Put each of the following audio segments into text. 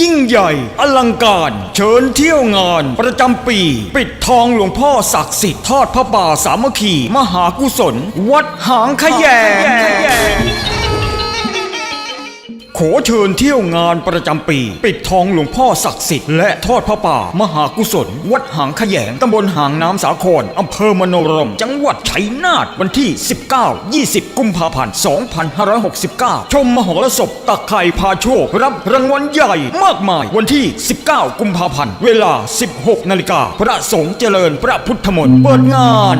ยิ่งใหญ่ อลังการ เชิญเที่ยวงาน ประจำปี ปิดทองหลวงพ่อศักดิ์สิทธิ์ทอดพระป่าสามัคคี มหากุศล วัดหางขยง ขอเชิญเที่ยวงานประจำปี ปิดทองหลวงพ่อศักดิ์สิทธิ์และทอดพระป่า มหากุศล วัดหางขยงตำบลหางน้ำสาครอำเภอมโนรม จังหวัดชัยนาทวันที่ 19-20 กุมภาพันธ์ 2569 ชมมหรสพตักไข่พาโชครับรางวัลใหญ่มากมาย วันที่ 19 กุมภาพันธ์ เวลา 16 นาฬิกาพระสงฆ์เจริญพระพุทธมนต์เปิดงาน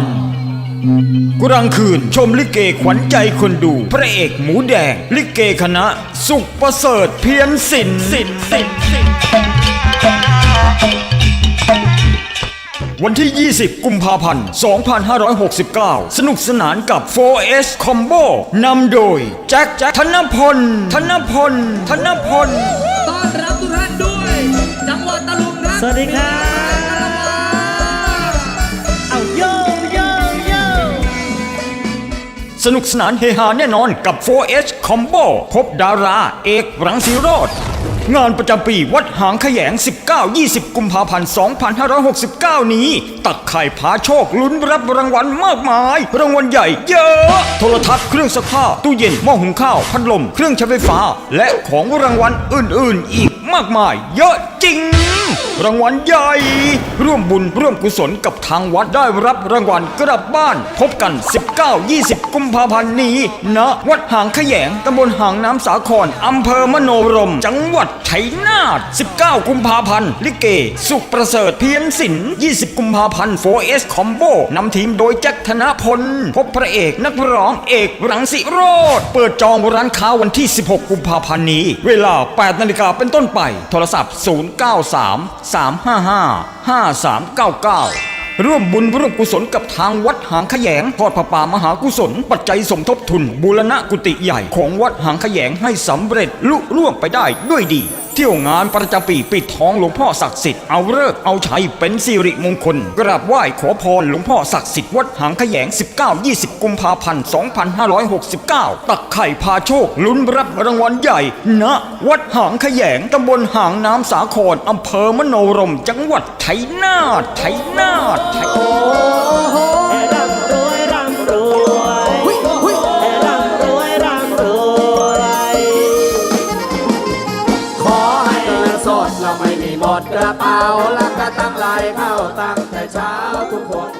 กลางคืนชมลิเกขวัญใจคนดู พระเอกหมูแดง ลิเกคณะ สุขประเสริฐเพียรศิลป์วันที่ 20 กุมภาพันธ์ 2569 สนุกสนานกับ 4S Combo นำโดย แจ็คแจ็คธนพล ธนพล ธนพล ต้อนรับทุกท่านด้วย จังหวัดตะลุงครับสวัสดีครับ สนุกสนานเฮฮาแน่นอนกับ 4H Combo พบดารา เอกรังสีโรดงานประจำปีวัดหางขยง 19-20 กุมภาพันธ์ 2569 นี้ ตักไข่ผาโชคลุ้นรับรางวัลมากมาย รางวัลใหญ่เยอะ โทรทัศน์เครื่องซักผ้า ตู้เย็นหม้อหุงข้าว พัดลม เครื่องใช้ไฟฟ้า และของรางวัลอื่น ๆ อีกมากมาย เยอะ จริง รางวัลใหญ่ ร่วมบุญร่วมกุศลกับทางวัดได้รับรางวัลกลับบ้าน พบกัน 19-20 กุมภาพันธ์นี้ณวัดหางขยงตำบลหางน้ำสาครอำเภอมโนรม จังหวัดชัยนาท 19 กุมภาพันธ์ลิเก สุขประเสริฐเพียรศิลป์20 กุมภาพันธ์ 4S Combo นำทีมโดยแจ็คธนพล พบพระเอกนักร้องเอกรังสิโรธเปิดจองร้านค้าวันที่ 16 กุมภาพันธ์นี้ เวลา 8 นาฬิกาเป็นต้นไป โทรศัพท์ 0 93 355 5399ร่วมบุญร่วมกุศลกับทางวัดหางขยงทอดพระป่ามหากุศล ปัจจัยสมทบทุน บูรณะกุฏิใหญ่ของวัดหางขยงให้สำเร็จลุล่วงไปได้ด้วยดี เที่ยวงานประจำปีปิดทองหลวงพ่อศักดิ์สิทธิ์เอาเลิกเอาชัยเป็นสิริมงคล กราบไหว้ขอพรหลวงพ่อศักดิ์สิทธิ์วัดหางขยง 19-20 กุมภาพันธ์2569 ตักไข่พาโชค ลุ้นรับรางวัลใหญ่ณวัดหางขยงตำบลหางน้ำสาครอำเภอมโนรม จังหวัดชัยนาทชัยนาทชัยนาท ระเป๋าลักกระตั้งลายเข้าตั้งแต่เช้าทุกคน